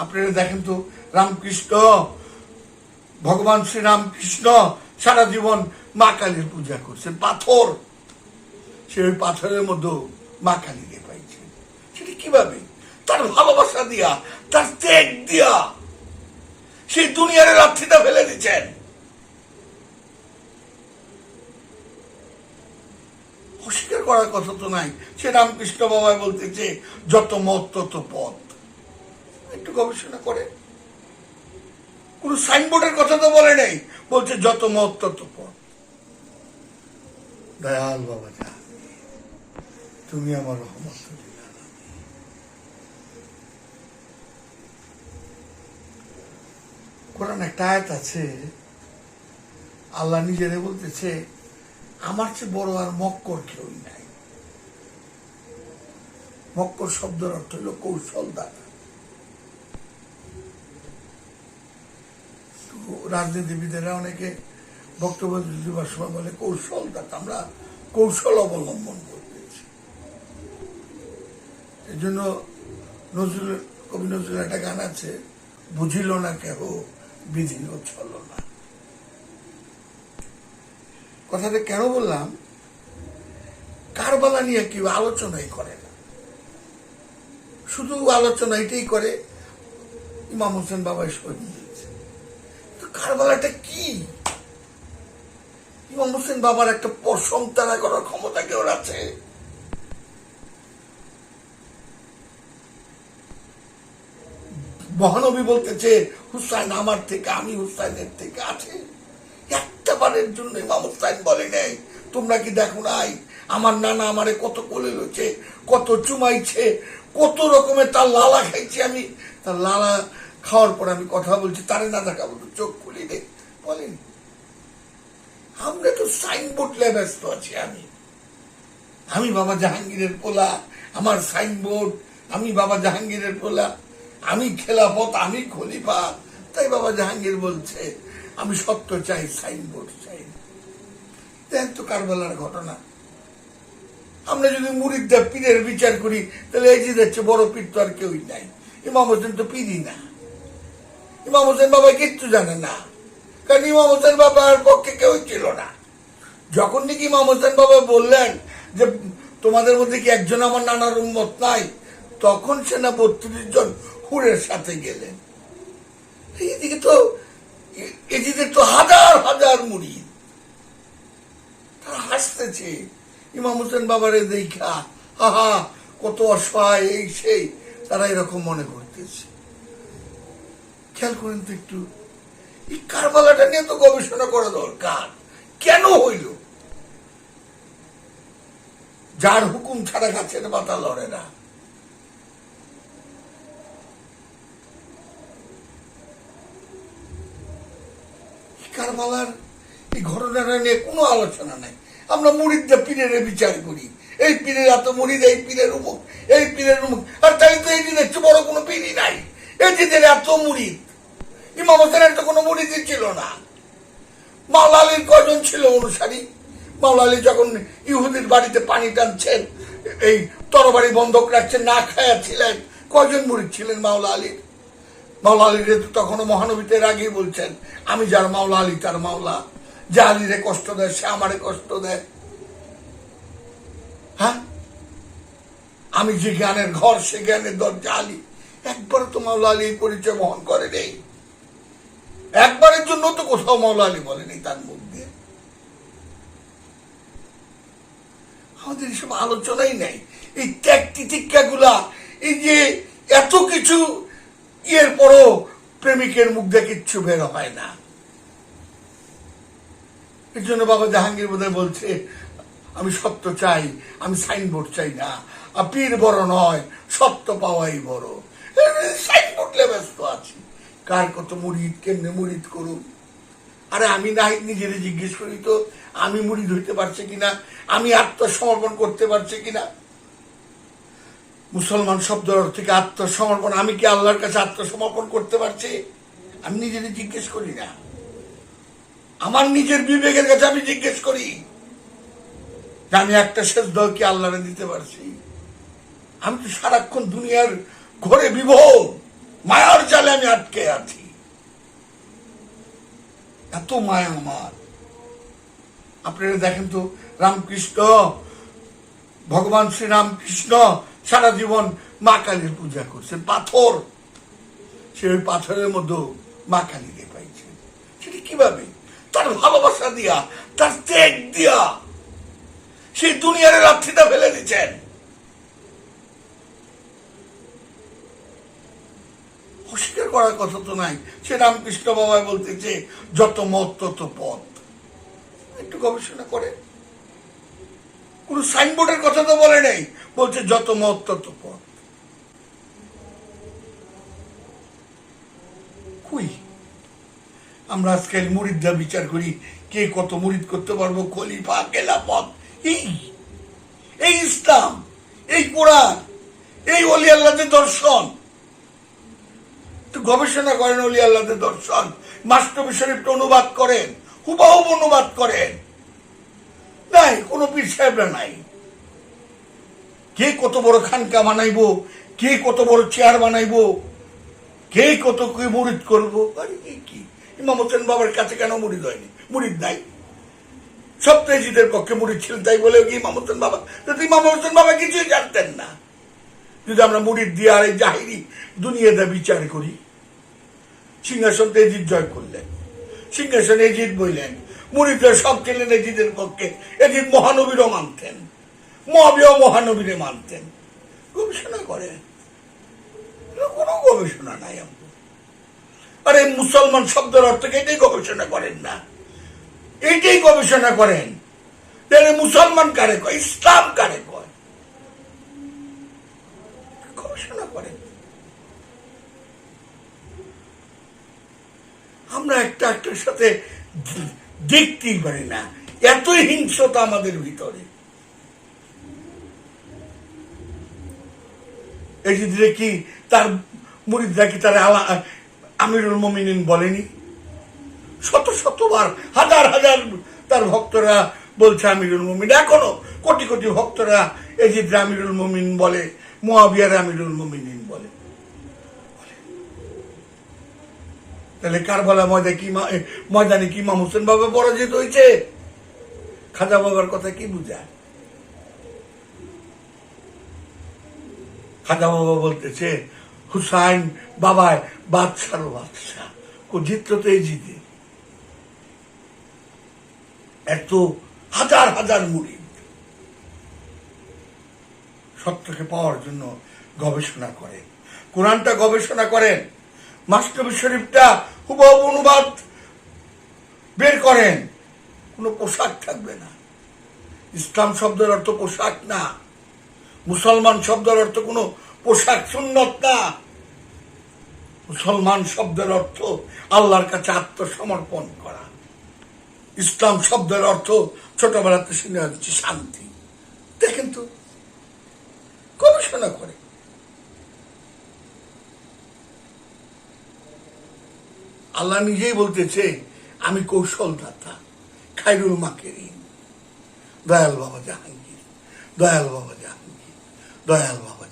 আপনারা দেখেন তো, রামকৃষ্ণ, ভগবান শ্রী রামকৃষ্ণ সারা জীবন মা কালীর পূজা করছেন, পাথর। সে ওই পাথরের মধ্যে মা কালীকে পাইছেন। সেটা কীভাবে? তার ভালোবাসা দিয়া, তার ত্যাগ দিয়া সেই দুনিয়ার রাত্রিটা ফেলে দিচ্ছেন। অস্বীকার করার কথা তো নাই। সে রামকৃষ্ণ বাবাই বলতেছে, যত মত তত পথ। একটু গবেষণা করে। কোন সাইনবোর্ডের কথা তো বলে নাই। বলছে, যত মত, তত পথ। দয়াল বাবা যা তুমি আমার রহমত কোরআন একটা আয়াত আছে, আল্লাহ নিজেরে বলতেছে, আমার চেয়ে বড় আর মক্কর কেউই নাই। মক্কর শব্দের অর্থ হলো কৌশলদার তো রাজনীতিবিদেরা অনেকে বক্তব্য দেওয়ার সময় বলে কৌশলদার আমরা কৌশল অবলম্বন করতেছি। এই জন্য নজরুল, কবি নজরুল একটা গান আছে, বুঝিল না কেহ, বিধিল চল না। কথাটা কেন বললাম? কারবালা নিয়ে কেউ আলোচনাই করে না। শুধু আলোচনা এটাই করে ইমাম হোসেন বাবা শহীদ কারবালাটা কি? ইমাম হোসেন বাবার একটা পশম তারা করার ক্ষমতা কেউ আছে? মহানবী বলতেছে, হুসাইন আমার থেকে, আমি হুসাইনের থেকে আছে। একটা বারের জন্য ইমাম হুসাইন বলে নেই, তোমরা কি দেখো নাই? আমার নানা আমারে কত কোলে লইছে, কত চুমাইছে, কত রকমের তার লালা খাইছি আমি। তার লালা খাওয়ার পর আমি কথা বলছি, তারে না দেখা বলতো চোখ খুলি দে, বলেন। আমরা তো সাইনবোর্ড লে ব্যস্ত আছি, আমি। আমি বাবা জাহাঙ্গীরের পোলা, আমার সাইনবোর্ড আমি বাবা জাহাঙ্গীরের পোলা। আমি খেলাফত, আমি খলিফা। তাই বাবা জাহাঙ্গীর বলছে, আমি সত্য চাই সাইনবোর্ড চাই। দেখ তো কারবালার ঘটনা। আমরা যদি মুরিদদের পীরের বিচার করি, তাহলে এই যে যাচ্ছে বড় পীর তো আর কেউই নাই। ইমাম হোসেন তো পীরই না। ইমাম হোসেন বাবা কিচ্ছু জানে না। কারণ ইমাম হোসেন বাবার পক্ষে কেউ ছিল না। যখন নাকি ইমাম হোসেন বাবা বললেন যে, তোমাদের মধ্যে কি একজন আমার নানার উন্মত নাই? তখন সে না বত্রিশ জন হুরের সাথে গেলেন। এইদিকে তো, এদিকে তো হাজার হাজার মুড়ি তারা হাসতেছে। ইমাম হোসেন বাবারে দেখা হাহা কত অসহায় এই সেই। তারা এরকম মনে করতেছে। খেয়াল করেন তো একটু। এই কারবালাটা নিয়ে তো গবেষণা করা দরকার। কেন হইল? যার হুকুম ছাড়া গাছের পাতা লড়ে না। কারবালার এই ঘটনাটা নিয়ে কোনো আলোচনা নাই। আমরা মুড়িদটা পীরের বিচার করি। এই পীরের এত মুড়িদ, এই পীরের উমুক, এই পীরের উমুক। আর তাই তো এই দিনের চেয়ে বড় কোনো পীরই নাই। এই দিনের এত মুড়িদ। ইমাম হোসেনের তো কোনো মুড়িদই ছিল না। মাওলা আলীর কজন ছিল অনুসারী? মাওলা আলী যখন ইহুদির বাড়িতে পানি টানছেন, এই তরবারি বন্ধক রাখছেন, না খায়া ছিলেন, কজন মুড়িদ ছিলেন মাওলা আলীর? মাওলা আলীরে তখনও মহানবীতের আগেই বলছেন, আমি যার মাওলা আলী, তার মাওলা। যে আলীরে কষ্ট দেয়, সে আমারে কষ্ট দেয়। হ্যাঁ? আমি যে জ্ঞানের ঘর, সে জ্ঞানের দরজা আলী। একবার তো মাওলা আলী পরিচয় বহন করে নেই একবারের জন্য তো কোথাও মাওলা আলী বলেনি তার মুখ দিয়ে। আমাদের এসব আলোচনাই নাই। এই ত্যাগ তিতিক্ষা গুলা এই যে এত কিছু ইয়ের পরও প্রেমিকের মুখ দিয়ে কিচ্ছু বের হয় না। এর জন্য বাবা জাহাঙ্গীর বোধহয় বলছে, আমি সত্য চাই, আমি সাইনবোর্ড চাই না। পীর বড় নয়, সত্য পাওয়াই বড়। সাইনবোর্ড ব্যস্ত আছি। কার কত মুড়িদ, কেমনে মুড়িদ করুন? আরে আমি না নিজেরে জিজ্ঞেস করি তো, আমি মুড়িদ হইতে পারছি কিনা? আমি আত্মসমর্পণ করতে পারছি কিনা? মুসলমান অর্থ থেকে আত্মসমর্পণ, আমি কি আল্লাহর কাছে আত্মসমর্পণ করতে পারছি? আমি নিজেরে জিজ্ঞেস করি না। আমার নিজের বিবেকের কাছে আমি জিজ্ঞেস করি যে আমি একটা শেষ দল কি আল্লাহরে দিতে পারছি? আমি তো সারাক্ষণ দুনিয়ার ঘরে বিভোর। মায়ার জালে আমি আটকে আছি। এত মায়া আমার। আপনারা দেখেন তো, রামকৃষ্ণ, ভগবান শ্রী রামকৃষ্ণ সারা জীবন মা কালীর পূজা করছেন পাথর, সে ওই পাথরের মধ্যে মা কালীকে পাইছে। সেটা কীভাবে? তার ভালোবাসা দিয়া, তার ত্যাগ দিয়া সেই দুনিয়ার রাত্রিটা ফেলে দিচ্ছেন অস্বীকার করার কথা তো নাই। সে রামকৃষ্ণ বাবাই বলতেছে যত মত, তত পথ। একটু গবেষণা করে। কোন সাইনবোর্ডের কথা তো বলে নেই। বলছে, যত মত, তত পথ। কই? আমরা আজকাল মুরিদরা বিচার করি, কে কত মুরিদ করতে পারব, খলিফা কেলাপথ এই এই ইসলাম, এই কোরআন, এই অলি আল্লাহদের দর্শন। গবেষণা করেন অলি আল্লাহদের দর্শন। মাস্টবি শরীফটা অনুবাদ করেন। হুবাহুব অনুবাদ করেন। নাই, কোনো পীর সাহেবরা নাই। কে কত বড় খানকা বানাইবো? কে কত বড় চেয়ার বানাইবো? কে কত কে মুরিদ করব? আরে কি ইমাম হোসেন বাবার কাছে কেন মুরিদ হয়নি? মুরিদ নাই। সব তেজিদের পক্ষে মুরিদ ছিলেন তাই বলে কি ইমাম হোসেন বাবা? যদি ইমাম হোসেন বাবা কিছুই জানতেন না। যদি আমরা মুরিদ দিয়ে আর এই জাহিরি দুনিয়াতে বিচার করি সিংহাসন তেজিদ জয় করলেন। সিংহাসন এজিদ বললেন মুরিদরা সব ছিলেন এজিদের পক্ষে। এজিদ মহানবীরও মানতেন। মহাবীয় মহানবীরে মানতেন। গবেষণা করে কোনো গবেষণা নাই আমাদের। আরে মুসলমান শব্দের অর্থ কি? এটাই গবেষণা করেন না। এইটাই গবেষণা করেন। তাহলে মুসলমান কারে কয়? ইসলাম কারে কয়? গবেষণা করেন। আমরা একটা একটার সাথে দেখতেই পারি না। এতই হিংসতা আমাদের ভিতরে। যে কি তার মুরিদরা কি তার আলা আমিরুল মমিনিন বলেনি? শত শতবার, হাজার হাজার তার ভক্তরা বলছে আমিরুল মমিন। এখনও কোটি কোটি ভক্তরা যে আমিরুল মমিন বলে, মোয়াবিয়ার আমিরুল মমিনিন বলে তাহলে কারবালা ময়দা কি ময়দানে কি ইমাম হোসেন বাবা পরাজিত হয়েছে? খাজা বাবার কথা কি বুঝায়? খাজা বাবা বলতেছে, হুসাইন বাবায় বাদশার বাদশাহ, কো জিতলো তো এই জিতে। এত হাজার হাজার মুরিদ সত্যকে পাওয়ার জন্য গবেষণা করেন। কোরআনটা গবেষণা করেন। মাস্টবি শরীফটা হুবহু অনুবাদ বের করেন। কোনো পোশাক থাকবে না। ইসলাম শব্দের অর্থ পোশাক না। মুসলমান শব্দের অর্থ কোনো পোশাক সুন্নত না। মুসলমান শব্দের অর্থ আল্লাহর কাছে আত্মসমর্পণ করা। ইসলাম শব্দের অর্থ ছোটবেলাতে শুনে হচ্ছে শান্তি। দেখেন তো, গবেষণা করে। আল্লাহ নিজেই বলতেছে, আমি কৌশল দাতা খাইরুল মাকেরিন, দয়াল বাবা জাহাঙ্গীর, দয়াল বাবা জাহাঙ্গীর, দয়াল বাবা